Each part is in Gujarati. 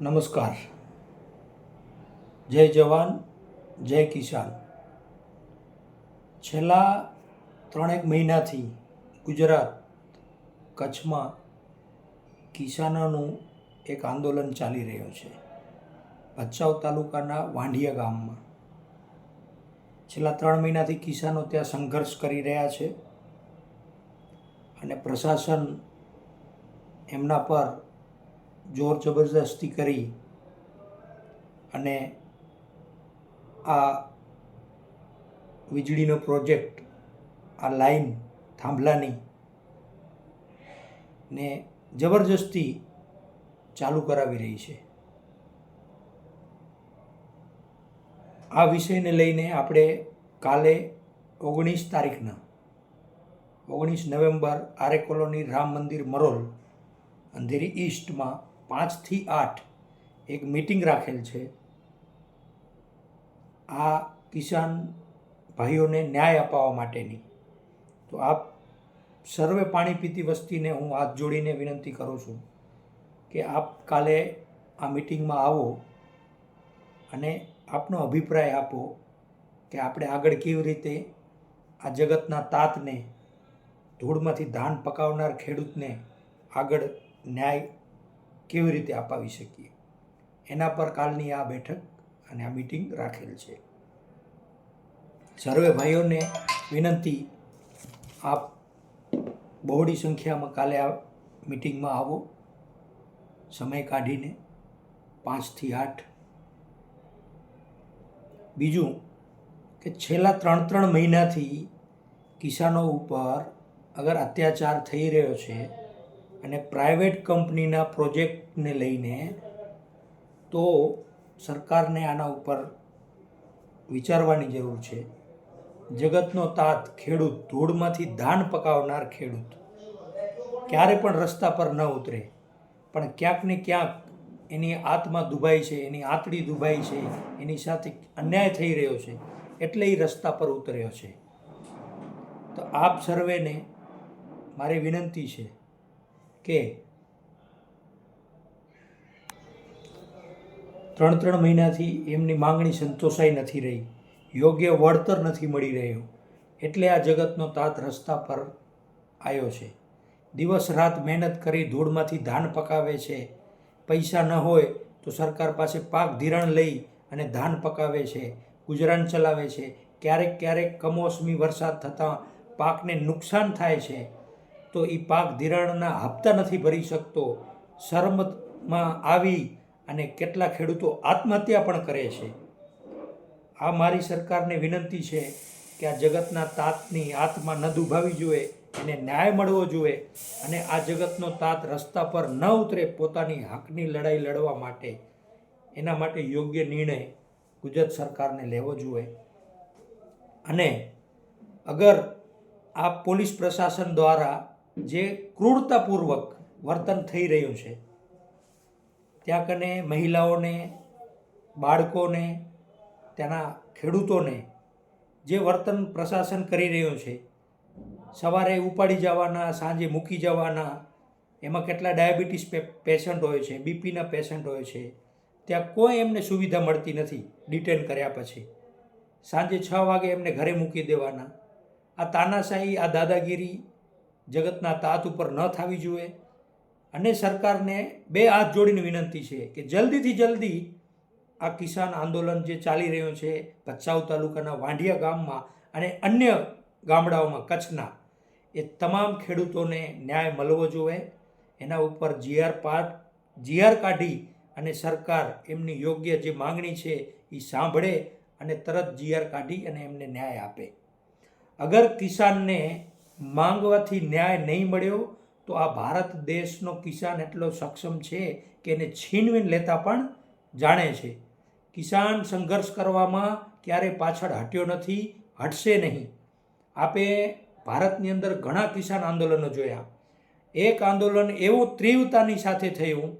નમસ્કાર. જય જવાન, જય કિસાન. છેલ્લા ત્રણેક મહિનાથી ગુજરાત કચ્છમાં કિસાનોનું એક આંદોલન ચાલી રહ્યું છે. ભચાઉ તાલુકાના વાંઢિયા ગામમાં. છેલ્લા ત્રણ મહિનાથી કિસાનો ત્યાં સંઘર્ષ કરી રહ્યા છે અને પ્રશાસન એમના પર જોર જબરદસ્તી કરી અને આ વીજળીનો પ્રોજેક્ટ, આ લાઈન થાંભલાની ને જબરજસ્તી ચાલુ કરાવી રહી છે. આ વિષયને લઈને આપણે કાલે ઓગણીસ તારીખના, ઓગણીસ નવેમ્બર આરે કોલોની રામ મંદિર મરોલ, અંધેરી ઈસ્ટમાં પાંચથી આઠ એક મિટિંગ રાખેલ છે. આ કિસાન ભાઈઓને ન્યાય અપાવવા માટેની. તો આપ સર્વે પાણી પીતી વસ્તીને હું હાથ જોડીને વિનંતી કરું છું કે આપ કાલે આ મીટિંગમાં આવો અને આપનો અભિપ્રાય આપો કે આપણે આગળ કેવી રીતે આ જગતના તાતને, ધૂળમાંથી ધાન પકાવનાર ખેડૂતને આગળ ન્યાય કેવી રીતે અપાવી શકીએ? એના પર કાલની આ બેઠક અને આ મીટિંગ રાખેલ છે. સર્વે ભાઈઓને વિનંતી, આપ બહોળી સંખ્યામાં કાલે આ મીટિંગમાં આવો. સમય કાઢીને પાંચથી આઠ. બીજું કે છેલ્લા ત્રણ ત્રણ મહિનાથી કિસાનો ઉપર અગર અત્યાચાર થઈ રહ્યો છે અને પ્રાઇવેટ કંપનીના પ્રોજેક્ટને લઈને તો સરકારને આના ઉપર વિચારવાની જરૂર છે. જગતનો તાત ખેડૂત ધૂળમાંથી ધાન પકાવનાર ખેડૂત. ક્યારે પણ રસ્તા પર ન ઉતરે, પણ ક્યાંક ને ક્યાંક એની આત્મા દુભાઈ છે, એની આંતળી દુભાઈ છે, એની સાથે અન્યાય થઈ રહ્યો છે, એટલે એ રસ્તા પર ઉતર્યો છે. તો આપ સર્વેને મારી વિનંતી છે કે? ત્રણ ત્રણ મહિનાથી એમની માંગણી સંતોષાઈ નથી રહી. યોગ્ય વળતર નથી મળી રહ્યું. એટલે આ જગતનો તાત રસ્તા પર આવ્યો છે. દિવસ રાત મહેનત કરી ધૂળમાંથી ધાન પકાવે છે. પૈસા ન હોય તો સરકાર પાસે પાક ધિરાણ લઈ અને ધાન પકાવે છે. ગુજરાન ચલાવે છે. ક્યારેક ક્યારેક કમોસમી વરસાદ થતાં પાકને નુકસાન થાય છે. તો એ પાક ધિરાણના હપ્તા નથી ભરી શકતો. શરમમાં આવી અને કેટલા ખેડૂતો આત્મહત્યા પણ કરે છે. આ મારી સરકારને વિનંતી છે કે આ જગતના તાતની આત્મા ન દુભાવી જોઈએ, એને ન્યાય મળવો જોઈએ અને આ જગતનો તાત રસ્તા પર ન ઉતરે પોતાની હકની લડાઈ લડવા માટે. એના માટે યોગ્ય નિર્ણય ગુજરાત સરકારને લેવો જોઈએ. અને અગર આ પોલીસ પ્રશાસન દ્વારા જે ક્રૂરતાપૂર્વક વર્તન થઈ રહ્યું છે, ત્યાં કને મહિલાઓને, બાળકોને ત્યાંના ખેડૂતોને જે વર્તન પ્રશાસન કરી રહ્યું છે, સવારે ઉપાડી જવાના, સાંજે મૂકી જવાના, એમાં કેટલા ડાયાબિટીસ પેશન્ટ હોય છે, બીપીના પેશન્ટ હોય છે, ત્યાં કોઈ એમને સુવિધા મળતી નથી ડિટેન કર્યા પછી. સાંજે છ વાગે એમને ઘરે મૂકી દેવાના. આ તાનાશાહી, આ દાદાગીરી જગતના તાત ઉપર ન થવી જોઈએ. અને સરકારને બે હાથ જોડીને વિનંતી છે કે જલ્દીથી જલ્દી આ કિસાન આંદોલન જે ચાલી રહ્યું છે ભચાઉ તાલુકાના વાંઢિયા ગામમાં અને અન્ય ગામડાઓમાં કચ્છના, એ તમામ ખેડૂતોને ન્યાય મળવો જોઈએ. એના ઉપર જીઆર પાટ જીઆર કાઢી અને સરકાર એમની યોગ્ય જે માંગણી છે એ સાંભળે અને તરત જીઆર કાઢી અને એમને ન્યાય આપે. અગર કિસાનને માંગવાથી ન્યાય નહીં મળ્યો, તો આ ભારત દેશનો કિસાન એટલો સક્ષમ છે કે એને છીનવીને લેતા પણ જાણે છે. કિસાન સંઘર્ષ કરવામાં ક્યારે પાછળ હટ્યો નથી, હટશે નહીં. આપે ભારતની અંદર ઘણા કિસાન આંદોલનો જોયા. એક આંદોલન એવું તીવ્રતાની સાથે થયું.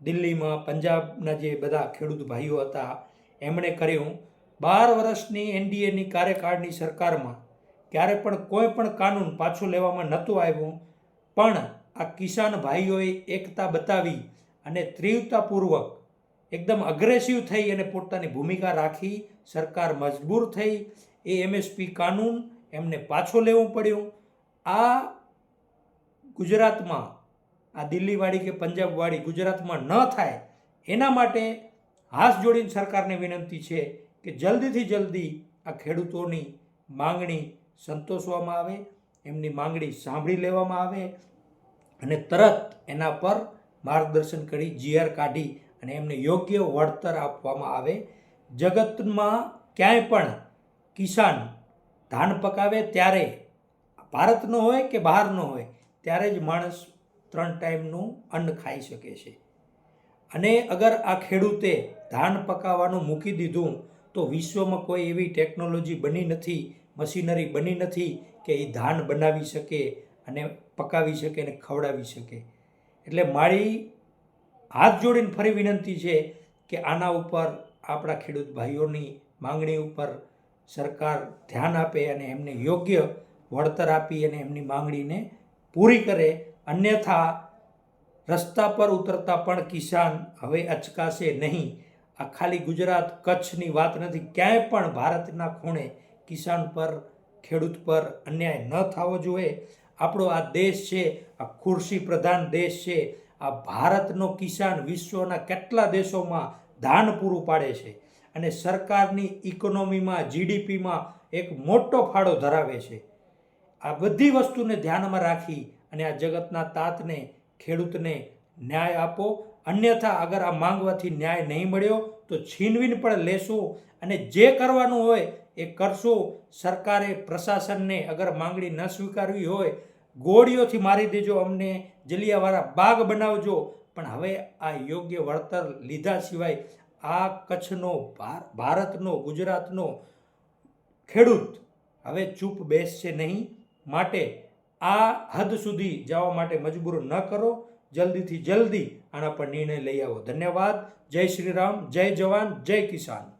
દિલ્હીમાં પંજાબના જે બધા ખેડૂત ભાઈઓ હતા, એમણે કર્યું. બાર વર્ષની એનડીએની કાર્યકાળની સરકારમાં ક્યારે પણ કોઈ પણ કાનૂન પાછું લેવામાં નહોતું આવ્યું, પણ આ કિસાન ભાઈઓએ એકતા બતાવી અને તીવ્રતાપૂર્વક એકદમ અગ્રેસિવ થઈ અને પોતાની ભૂમિકા રાખી સરકાર મજબૂર થઈ, એ એમએસપી કાનૂન એમને પાછો લેવું પડ્યું. આ ગુજરાતમાં, આ દિલ્હીવાળી કે પંજાબવાળી ગુજરાતમાં ન થાય, એના માટે હાથ જોડીને સરકારને વિનંતી છે કે જલ્દીથી જલ્દી આ ખેડૂતોની માંગણી સંતોષવામાં આવે, એમની માંગણી સાંભળી લેવામાં આવે અને તરત એના પર માર્ગદર્શન કરી જીઆર કાઢી અને એમને યોગ્ય વળતર આપવામાં આવે. જગતમાં ક્યાંય પણ કિસાન ધાન પકાવે ત્યારે ભારતનો હોય કે બહારનો હોય, ત્યારે જ માણસ ત્રણ ટાઈમનું અન્ન ખાઈ શકે છે. અને અગર આ ખેડૂતે ધાન પકાવવાનું મૂકી દીધું, તો વિશ્વમાં કોઈ એવી ટેકનોલોજી બની નથી મશીનરી બની નથી કે એ ધાન બનાવી શકે અને પકાવી શકે અને ખવડાવી શકે. એટલે મારી હાથ જોડીને ફરી વિનંતી છે કે આના ઉપર આપણા ખેડૂત ભાઈઓની માંગણી ઉપર સરકાર ધ્યાન આપે અને એમને યોગ્ય વળતર આપી અને એમની માંગણીને પૂરી કરે. અન્યથા રસ્તા પર ઉતરતા પણ કિસાન હવે અચકાશે નહીં. આ ખાલી ગુજરાત કચ્છની વાત નથી. ક્યાંય પણ ભારતના ખૂણે કિસાન પર, ખેડૂત પર અન્યાય ન થવો જોઈએ. આપણો આ દેશ છે, આ ખુરશી પ્રધાન દેશ છે, આ ભારતનો કિસાન વિશ્વના કેટલા દેશોમાં ધાન પૂરું પાડે છે અને સરકારની ઇકોનોમીમાં, જીડીપીમાં એક મોટો ફાળો ધરાવે છે. આ બધી વસ્તુને ધ્યાનમાં રાખી અને આ જગતના તાતને, ખેડૂતને ન્યાય આપો. અન્યથા અગર આ માંગવાથી ન્યાય નહીં મળ્યો તો છીનવીન પણ લેશું અને જે કરવાનું હોય એ કરશો, સરકારે પ્રશાસનને અગર માંગણી ન સ્વીકારવી હોય, ગોળીઓથી મારી દેજો, અમને જલિયાવાળા બાગ બનાવજો. પણ હવે આ યોગ્ય વળતર લીધા સિવાય આ કચ્છનો ભારતનો, ગુજરાતનો ખેડૂત હવે ચૂપ બેસશે નહીં. માટે આ હદ સુધી જવા માટે મજબૂર ન કરો. જલ્દીથી જલ્દી આના પર નિર્ણય લઈ આવો. ધન્યવાદ. જય શ્રી રામ. જય જવાન. જય કિસાન.